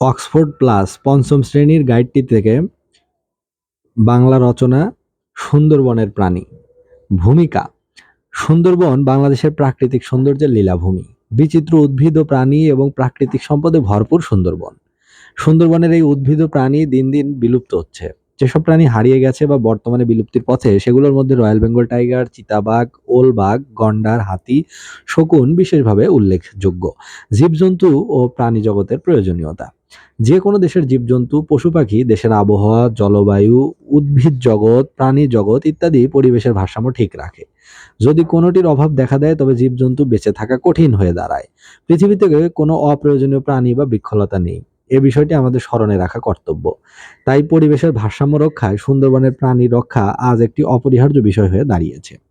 Oxford plus পঞ্চম শ্রেণির গাইডটি থেকে বাংলা রচনা সুন্দরবনের প্রাণী। ভূমিকা, সুন্দরবন বাংলাদেশের প্রাকৃতিক সৌন্দর্যের লীলাভূমি। বিচিত্র উদ্ভিদ ও প্রাণী এবং প্রাকৃতিক সম্পদে ভরপুর সুন্দরবন। সুন্দরবনের এই উদ্ভিদ ও প্রাণী দিন দিন বিলুপ্ত হচ্ছে। যেসব প্রাণী হারিয়ে গেছে বা বর্তমানে বিলুপ্তির পথে, সেগুলোর মধ্যে রয়্যাল বেঙ্গল টাইগার, চিতাবাঘ, ওলবাঘ, গন্ডার, হাতি, শকুন বিশেষভাবে উল্লেখযোগ্য। জীবজন্তু ও প্রাণী জগতের প্রয়োজনীয়তা। যে কোনো দেশের জীবজন্তু, পশু পাখি, দেশের আবহাওয়া, জলবায়ু, উদ্ভিদ জগৎ, প্রাণী জগৎ ইত্যাদি পরিবেশের ভারসাম্য ঠিক রাখে। যদি কোনোটির অভাব দেখা দেয়, তবে জীবজন্তু বেঁচে থাকা কঠিন হয়ে দাঁড়ায়। পৃথিবী থেকে কোনো অপ্রয়োজনীয় প্রাণী বা বৃক্ষলতা নেই। এ বিষয়টি আমাদের স্মরণে রাখা কর্তব্য। তাই পরিবেশের ভারসাম্য রক্ষায় সুন্দরবনের প্রাণী রক্ষা আজ একটি অপরিহার্য বিষয় হয়ে দাঁড়িয়েছে।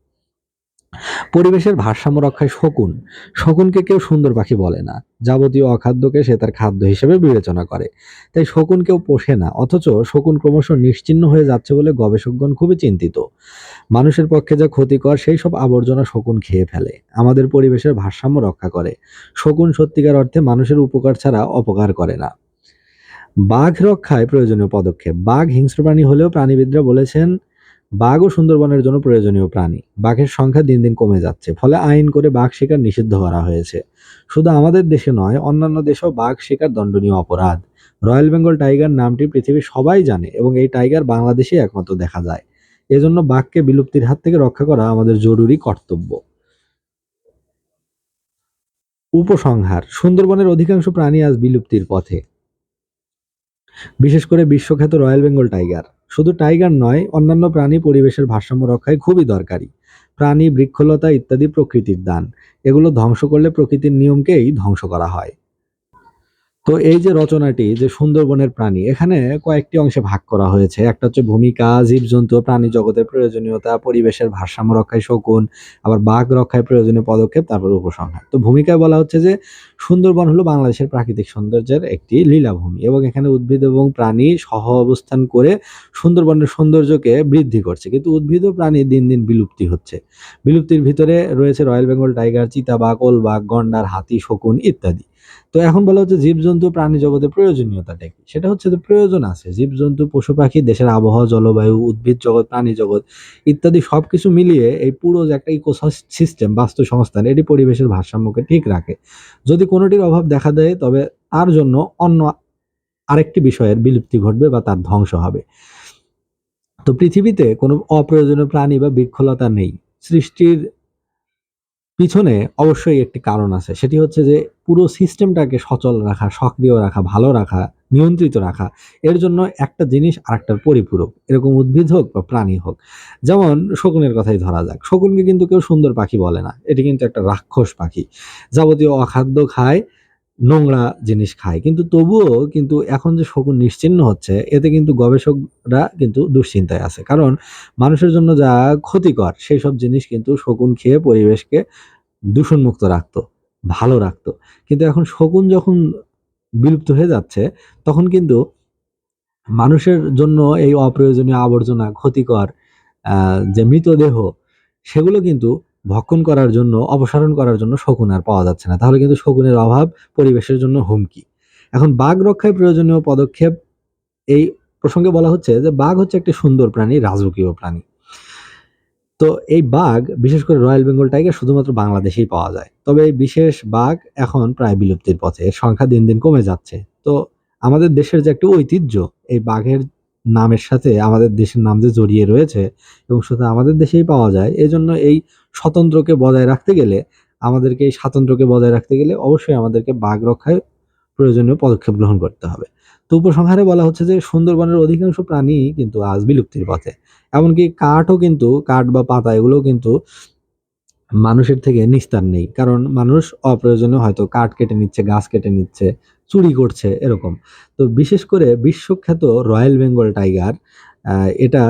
পরিবেশের ভারসাম্য রক্ষায় শকুন। শকুনকে কেউ সুন্দর পাখি বলে না। যাবতীয় অখাদ্যকে সে তার খাদ্য হিসেবে বিবেচনা করে। তাই শকুন কেউ পোষে না, অথচ শকুন ক্রমশ নিশ্চিহ্ন হয়ে যাচ্ছে বলে গবেষকগণ খুবই চিন্তিত। মানুষের পক্ষে যা ক্ষতিকর, সেই সব আবর্জনা শকুন খেয়ে ফেলে। আমাদের পরিবেশের ভারসাম্য রক্ষা করে। শকুন সত্যিকার অর্থে মানুষের উপকার ছাড়া অপকার করে না। বাঘ রক্ষায় প্রয়োজনীয় পদক্ষেপ। বাঘ হিংস্র প্রাণী হলেও প্রাণীবিদরা বলেছেন বাঘও সুন্দরবনের জন্য প্রয়োজনীয় প্রাণী। বাঘের সংখ্যা দিন দিন কমে যাচ্ছে, ফলে আইন করে বাঘ শিকার নিষিদ্ধ করা হয়েছে। শুধু আমাদের দেশে নয়, অন্যান্য দেশেও বাঘ শিকার দণ্ডনীয় অপরাধ। রয়্যাল বেঙ্গল টাইগার নামটি পৃথিবীর সবাই জানে এবং এই টাইগার বাংলাদেশেই একমাত্র দেখা যায়। এজন্য বাঘকে বিলুপ্তির হাত থেকে রক্ষা করা আমাদের জরুরি কর্তব্য। উপসংহার, সুন্দরবনের অধিকাংশ প্রাণী আজ বিলুপ্তির পথে। বিশেষ করে বিশ্বখ্যাত রয়্যাল বেঙ্গল টাইগার। শুধু টাইগার নয়, অন্যান্য প্রাণী পরিবেশের ভারসাম্য রক্ষায় খুবই দরকারি। প্রাণী বৃক্ষলতা ইত্যাদি প্রকৃতির দান। এগুলো ধ্বংস করলে প্রকৃতির নিয়মকেই ধ্বংস করা হয়। তো এই যে রচনাটি, যে সুন্দরবনের প্রাণী, এখানে কয়েকটি অংশে ভাগ করা হয়েছে। একটা হচ্ছে ভূমিকা, জীবজন্তু, প্রাণী জগতের প্রয়োজনীয়তা, পরিবেশের ভারসাম্য রক্ষায় শকুন, আবার বাঘ রক্ষায় প্রয়োজনীয় পদক্ষেপ, তারপর উপসংহার। তো ভূমিকায় বলা হচ্ছে যে, সুন্দরবন হলো বাংলাদেশের প্রাকৃতিক সৌন্দর্যের একটি লীলাভূমি এবং এখানে উদ্ভিদ এবং প্রাণী সহ অবস্থান করে সুন্দরবনের সৌন্দর্যকে বৃদ্ধি করছে। কিন্তু উদ্ভিদ ও প্রাণী দিন দিন বিলুপ্তি হচ্ছে। বিলুপ্তির ভিতরে রয়েছে রয়্যাল বেঙ্গল টাইগার, চিতাবাঘ, ওলবাঘ, গন্ডার, হাতি, শকুন ইত্যাদি। তো এখন বলা হচ্ছে জীবজন্তু প্রাণী জগতের প্রয়োজনীয়তাটা কি? সেটা হচ্ছে যে প্রয়োজন আছে। জীবজন্তু, পশু পাখি, দেশের আবহাওয়া, জলবায়ু, উদ্ভিদ জগৎ, প্রাণী জগৎ ইত্যাদি সবকিছু মিলিয়ে এই পুরো যে একটা ইকো সিস্টেম বাস্তু সংস্থান এটি পরিবেশের ভারসাম্যকে ঠিক রাখে। যদি কোনোটির অভাব দেখা দেয়, তবে তার জন্য অন্য আরেকটি বিষয়ের বিলুপ্তি ঘটবে বা তার ধ্বংস হবে। তো পৃথিবীতে কোনো অপ্রয়োজনীয় প্রাণী বা বৃক্ষলতা নেই। সৃষ্টির পিছনে অবশ্যই একটি কারণ আছে। সেটি হচ্ছে যে পুরো সিস্টেমটাকে সচল রাখা, সক্রিয় রাখা, ভালো রাখা, নিয়ন্ত্রিত রাখা, এর জন্য একটা জিনিস আরেকটার পরিপূরক। এরকম উদ্ভিদ হোক বা প্রাণী হোক। যেমন শকুনের কথাই ধরা যাক। শকুনকে কিন্তু কেউ সুন্দর পাখি বলে না। এটি কিন্তু একটা রাক্ষস পাখি। যাবতীয় অখাদ্য খায় নোংরা জিনিস খায়। কিন্তু তবুও কিন্তু এখন যে শকুন নিশ্চিহ্ন হচ্ছে, এতে কিন্তু গবেষকরা কিন্তু দুশ্চিন্তায় আছে। কারণ মানুষের জন্য যা ক্ষতিকর সেই সব জিনিস কিন্তু শকুন খেয়ে পরিবেশকে দূষণমুক্ত রাখতো, ভালো রাখতো। কিন্তু এখন শকুন যখন বিলুপ্ত হয়ে যাচ্ছে, তখন কিন্তু মানুষের জন্য এই অপ্রয়োজনীয় আবর্জনা ক্ষতিকর যে মৃতদেহ, সেগুলো কিন্তু ভক্ষণ করার জন্য, অপসারণ করার জন্য শকুন আর পাওয়া যাচ্ছে না। তাহলে কিন্তু শকুনের অভাব পরিবেশের জন্য হুমকি। এখন বাঘ রক্ষায় প্রয়োজনীয় পদক্ষেপ এই প্রসঙ্গে বলা হচ্ছে যে, বাঘ হচ্ছে একটি সুন্দর প্রাণী, রাজকীয় প্রাণী। তো এই বাঘ, বিশেষ করে রয়্যাল বেঙ্গল টাইগার, শুধুমাত্র বাংলাদেশেই পাওয়া যায়। তবে এই বিশেষ বাঘ এখন প্রায় বিলুপ্তির পথে। এর সংখ্যা দিন দিন কমে যাচ্ছে। তো আমাদের দেশের যে একটা ঐতিহ্য, এই বাঘের নামের সাথে আমাদের দেশের নাম যে জড়িয়ে রয়েছে এবং শুধু আমাদের দেশেই পাওয়া যায় এই জন্য এই স্বতন্ত্রকে বজায় রাখতে গেলে, আমাদেরকে এই স্বাতন্ত্র্যকে বজায় রাখতে গেলে অবশ্যই আমাদেরকে বাঘ রক্ষায় প্রয়োজনীয় পদক্ষেপ গ্রহণ করতে হবে। তো উপসংহারে বলা হচ্ছে যে, সুন্দরবনের অধিকাংশ প্রাণী কিন্তু আজ বিলুপ্তির পথে। এমনকি কাঠও কিন্তু, কাঠ বা পাতা এগুলোও কিন্তু মানুষের থেকে নিস্তার নেই। কারণ মানুষ অপ্রয়োজনীয় হয়তো কাঠ কেটে নিচ্ছে, গাছ কেটে নিচ্ছে, চুরি করছে, এরকম। তো বিশেষ করে বিশ্বখ্যাত রয়্যাল বেঙ্গল টাইগার এটা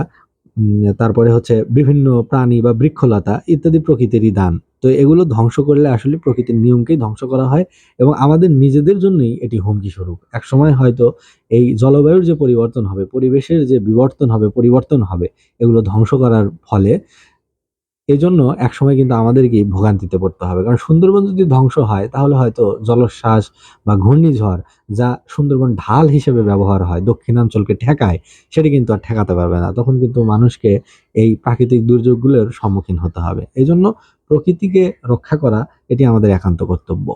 তারপরে হচ্ছে বিভিন্ন প্রাণী বা বৃক্ষলতা ইত্যাদি প্রকৃতিরই দান তো এগুলো ধ্বংস করলে আসলে প্রকৃতির নিয়মকেই ধ্বংস করা হয় এবং আমাদের নিজেদের জন্যই এটি হুমকি স্বরূপ। এক সময় হয়তো এই জলবায়ুর যে পরিবর্তন হবে, পরিবেশের যে বিবর্তন হবে, পরিবর্তন হবে, এগুলো ধ্বংস করার ফলে এই জন্য একসময় কিন্তু আমাদেরকে ভোগান্তিতে পড়তে হবে। কারণ সুন্দরবন যদি ধ্বংস হয়, তাহলে হয়তো জলোচ্ছ্বাস বা ঘূর্ণিঝড় যা সুন্দরবন ঢাল হিসেবে ব্যবহার হয়, দক্ষিণাঞ্চলকে ঠেকায়, সেটি কিন্তু আর ঠেকাতে পারবে না। তখন কিন্তু মানুষকে এই প্রাকৃতিক দুর্যোগগুলোর সম্মুখীন হতে হবে। এই জন্য প্রকৃতিকে রক্ষা করা, এটি আমাদের একান্ত কর্তব্য।